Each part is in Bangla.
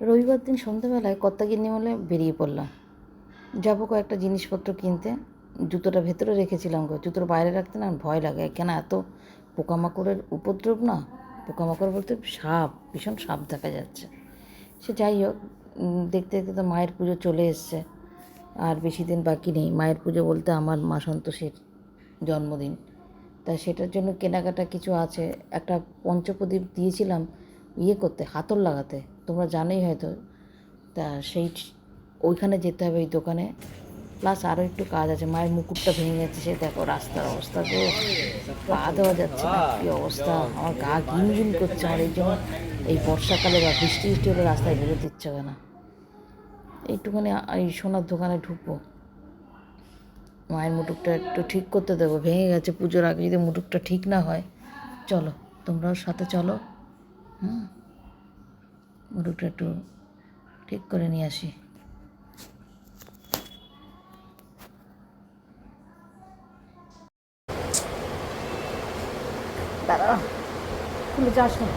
রবিবার দিন সন্ধ্যাবেলায় কর্তাগিন্নি বলে বেরিয়ে পড়লাম। যাব কয়েকটা জিনিসপত্র কিনতে। জুতোটা ভেতরে রেখেছিলাম গো। জুতোর বাইরে রাখতে না ভয় লাগে। কেন এত পোকামাকড়ের উপদ্রব না? পোকামাকড় বলতে সাপ, ভীষণ সাপ দেখা যাচ্ছে। সে যাই হোক দেখতে দেখতে তো মায়ের পুজো চলে এসছে। আর বেশি দিন বাকি নেই। মায়ের পুজো বলতে আমার মা সন্তোষের জন্মদিন। তা সেটার জন্য কেনাকাটা কিছু আছে। একটা পঞ্চপ্রদীপ দিয়েছিলাম ইয়ে করতে, হাতল লাগাতে। তোমরা জানোই হয়তো। তা সেই ওইখানে যেতে হবে ওই দোকানে। প্লাস আরও একটু কাজ আছে, মায়ের মুকুটটা ভেঙে যাচ্ছে সে দেখো রাস্তার অবস্থা তো পা দেওয়া যাচ্ছে না, কী অবস্থা? আমার গা গিনগিন করছে আমার, এই জন্য এই বর্ষাকালে বা বৃষ্টি বৃষ্টি হলে রাস্তায় বেরোতে ইচ্ছে হয় না। এইটুখানি এই সোনার দোকানে ঢুকবো। মায়ের মুটুকটা একটু ঠিক করতে দেবো, ভেঙে গেছে পুজোর আগে যদি মুটুকটা ঠিক না হয়। চলো, তোমরাও সাথে চলো। হুম। মুটুকটা একটু ঠিক করে নিয়ে আসি। দাঁড়া খুলে যাস না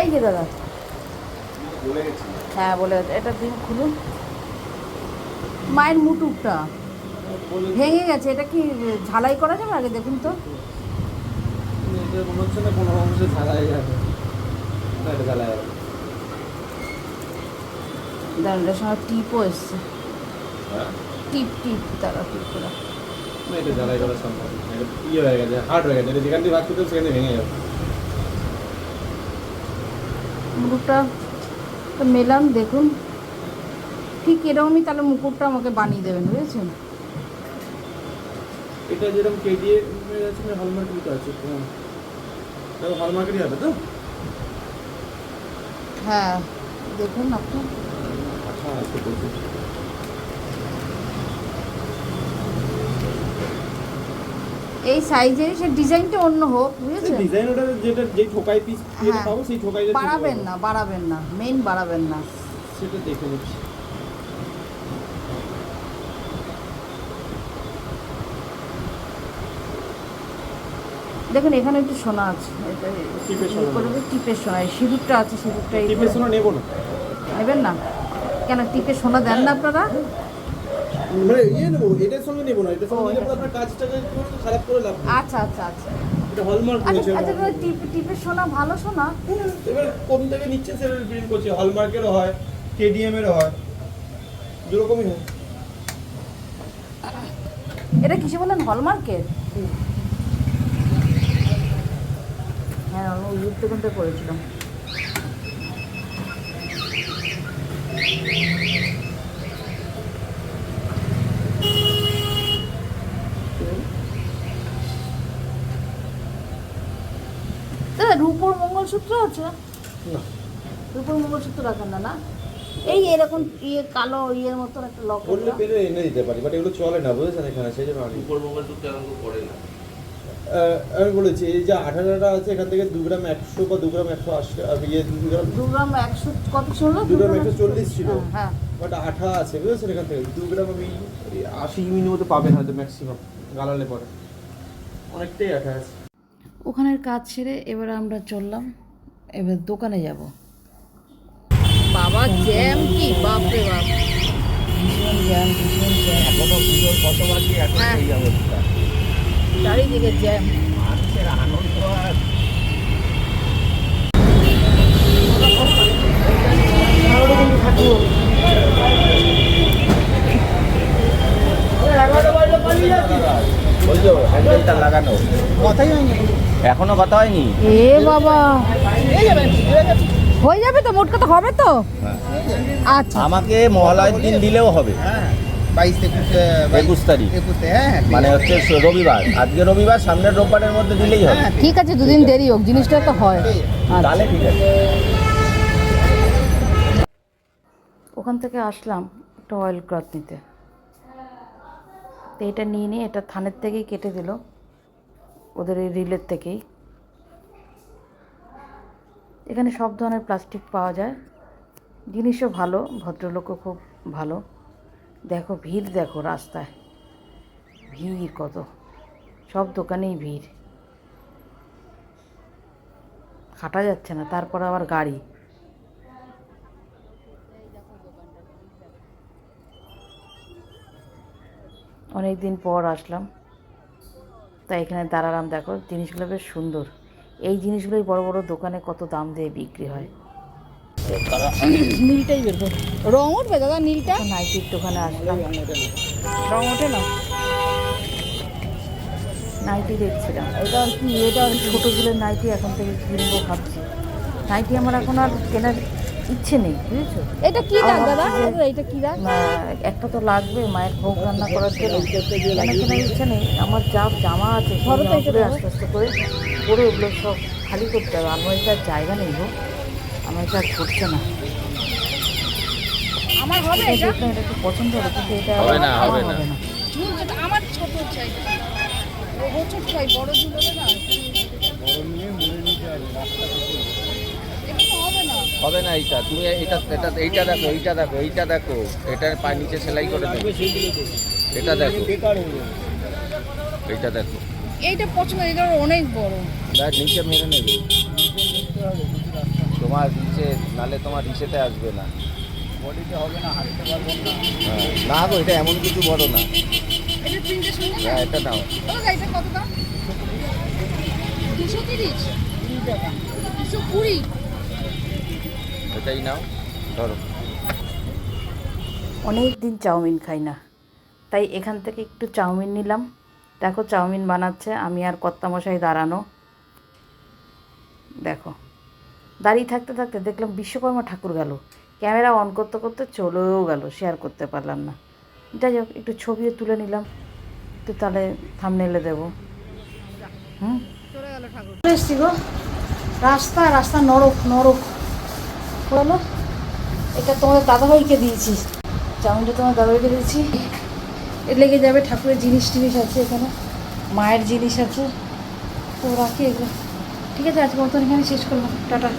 এই যে দাদা। হ্যাঁ বলে এটা দিন খুলুন। মায়ের মুটুকটা। ভেঙে গেছে এটা কি ঝালাই করা যাবে আগে দেখুন তো? দাঁড়ান এটার সঙ্গে টিপও এসছে। হ্যাঁ? টিপ টিপ তারা টিপ করা। এটা ঝালাই করা সম্ভব ইয়ে হয়ে গেছে হার্ড হয়ে গেছে। এটা যেখান দিয়ে ভাত খেতে সেখানে ভেঙে যাবে। মুকুটটা মেলাম দেখুন। ঠিক এরকমই তাহলে মুকুটটা আমাকে বানিয়ে দেবেন বুঝেছেন? এটা যেরকম কেডিএ আছে না হলমার্কেরই তো আছে হ্যাঁ। দেখো হলমার্কেরই হবে তো? হ্যাঁ দেখুন আপনি। বলছি। এই সাইজের সে ডিজাইনটা অন্য হোক বুঝেছেন? ডিজাইন ওটা যেটা যে ঠোকাই পিস হ্যাঁ। পাবো সেই ঠোকাই বাড়াবেন না বাড়াবেন না মেইন বাড়াবেন না। সেটা দেখে নিচ্ছি। দেখুন এখানে একটু সোনা আছে। এটা টিপের সোনা সিঁদুরটা আছে সিঁদুরটা এই টিপের সোনা নেব না? নেবেন না? কেন টিপের সোনা দেন না আপনারা? মানে ইয়ে নেব এটার সঙ্গে নেব না এটার সঙ্গে নিলে পরে আপনার খারাপ করে লাভ আচ্ছা আচ্ছা আচ্ছা। এটা হলমার্ক আচ্ছা হয়েছে আচ্ছা টিপ সোনা ভালো সোনা? এবার কোন থেকে নিচ্ছে সেটা প্রিন্ট করছে হলমার্কেরও হয় কেডিএম এরও হয় দুরকমই হয়। এটা কিসে বলেন হলমার্কের হ্যাঁ আমি ইউর দোকানটা করেছিলাম দাদা রূপোর মঙ্গলসূত্র আছে? রূপোর মঙ্গলসূত্র রাখেন না না? এই এরকম ইয়ে কালো ইয়ের মতন একটা লক বললে পেরে এনে দিতে পারি বাট এগুলো চলে না বুঝেছেন এখানে সেই জন্য উপর মঙ্গলসূত্র এরকম করে না। আমি বলেছি এই যে আঠারোটা আছে এখান থেকে দু গ্রাম একশো বা দু গ্রাম একশো আশি ইয়ে দু গ্রাম দু গ্রাম একশো কত ছিল? দু গ্রাম একশো চল্লিশ ছিল। হ্যাঁ, হ্যাঁ। বাট আঠা আছে বুঝেছেন? এখান থেকে দু গ্রাম আমি আশি মতো পাবেন হয়তো ম্যাক্সিমাম গালালে পরে। অনেকটাই আঠা আছে। ওখানের কাজ সেরে এবার আমরা চললাম এবার দোকানে যাব। বাবা জ্যাম কি? বাপরে বাপ। ভীষণ জ্যাম ভীষণ জ্যাম। এখনও পুজোর কত বাকি এখন হ্যাঁ। অবস্থা চারিদিকে জ্যাম। মানুষের আনন্দ আর এখনও কথা হয়নি? এ বাবা। হয়ে যাবে তো মোট কথা হবে তো? আচ্ছা। আমাকে মহালয়ের দিন দিলেও হবে। হ্যাঁ। বাইশ একুশ একুশ তারিখ। একুশে হ্যাঁ মানে হচ্ছে রবিবার। আজকে রবিবার সামনের রোববারের মধ্যে দিলেই হবে। ঠিক আছে দুদিন দেরি হোক জিনিসটা তো হয়। আচ্ছা। তাহলে ঠিক আছে। ওখান থেকে আসলাম একটা অয়েল ক্লথ নিতে। তো এটা নিয়ে নিয়ে এটা থানের থেকেই কেটে দিল। ওদের এই রিলের থেকেই। এখানে সব ধরনের প্লাস্টিক পাওয়া যায়। জিনিসও ভালো ভদ্রলোকও খুব ভালো। দেখো, ভিড় দেখো রাস্তায়। ভিড় কত। সব দোকানেই ভিড়। হাঁটা যাচ্ছে না, তারপর আবার গাড়ি। অনেক দিন পর আসলাম। তাই এখানে দাঁড়ালাম, দেখো, জিনিসগুলো বেশ সুন্দর। এই জিনিসগুলোই বড় বড় দোকানে কত দাম দিয়ে বিক্রি হয়। নীলটাই বের কর। রং উঠবে দাদা নীলটা? নাইটির দোকানে আসলাম রং ওঠে না? নাইটি দেখছিলাম। এটা আর কি? এটা আর ছোটোগুলোর নাইটি এখন থেকে কিনবো ভাবছি। নাইটি আমার এখন আর কেনার ইচ্ছে নেই বুঝেছ? এটা কি দাগ দাদা? এটা কি দাগ? একটা তো লাগবে মায়ের ভোগ রান্না করার জন্য। কেন কেনার ইচ্ছে নেই? আমার যা জামা আছে করে আস্তে আস্তে করে পরে ওগুলো সব খালি করতে হবে। আমার জায়গা নেই গো। আমার এটা ঘুরছে না? আমার হবে এটা এটা? একটু পছন্দ হবে কিন্তু এটা হবে না, হবে না। আমার ছোট চাই। ও ছোট চাই বড় ঝুল হবে না? হবে না হবে না এইটা তুমি এটা এটা এইটা দেখো এইটা দেখো এইটা দেখো এটা পা নিচে সেলাই করে দেবে। এটা দেখো। এইটা দেখো। এইটা পছন্দ এটা অনেক বড়। দেখ নিচে মেরে নেবে। তোমার নিচে নালে তোমার নিচেতে আসবে না। বডিতে হবে না হাঁটতে পারব না। না গো এটা এমন কিছু বড় না। এটা হ্যাঁ এটা কত দাম এটাই নাও ধরো। অনেক দিন চাউমিন খাই না। তাই এখান থেকে একটু চাউমিন নিলাম। দেখো চাউমিন বানাচ্ছে আমি আর কর্তামশাই দাঁড়ানো। দেখো। দাঁড়িয়ে থাকতে থাকতে দেখলাম বিশ্বকর্মা ঠাকুর গেল। ক্যামেরা অন করতে করতে চলেও গেল শেয়ার করতে পারলাম না। যাই হোক একটু ছবিও তুলে নিলাম। তো তাহলে থামনেলে দেবো। হুম? চলে গেল ঠাকুর। এসছি গো। রাস্তা রাস্তা নরক নরক। হলো এটা তোমাদের দাদাভাইকে দিয়েছি। চাউমিনটা তোমার দাদাভাইকে দিয়েছি। এ লেগে যাবে ঠাকুরের জিনিস টিনিস আছে এখানে। মায়ের জিনিস আছে। তো রাখি এগুলো। ঠিক আছে আজকে মতন এখানে শেষ করলাম। টাটা।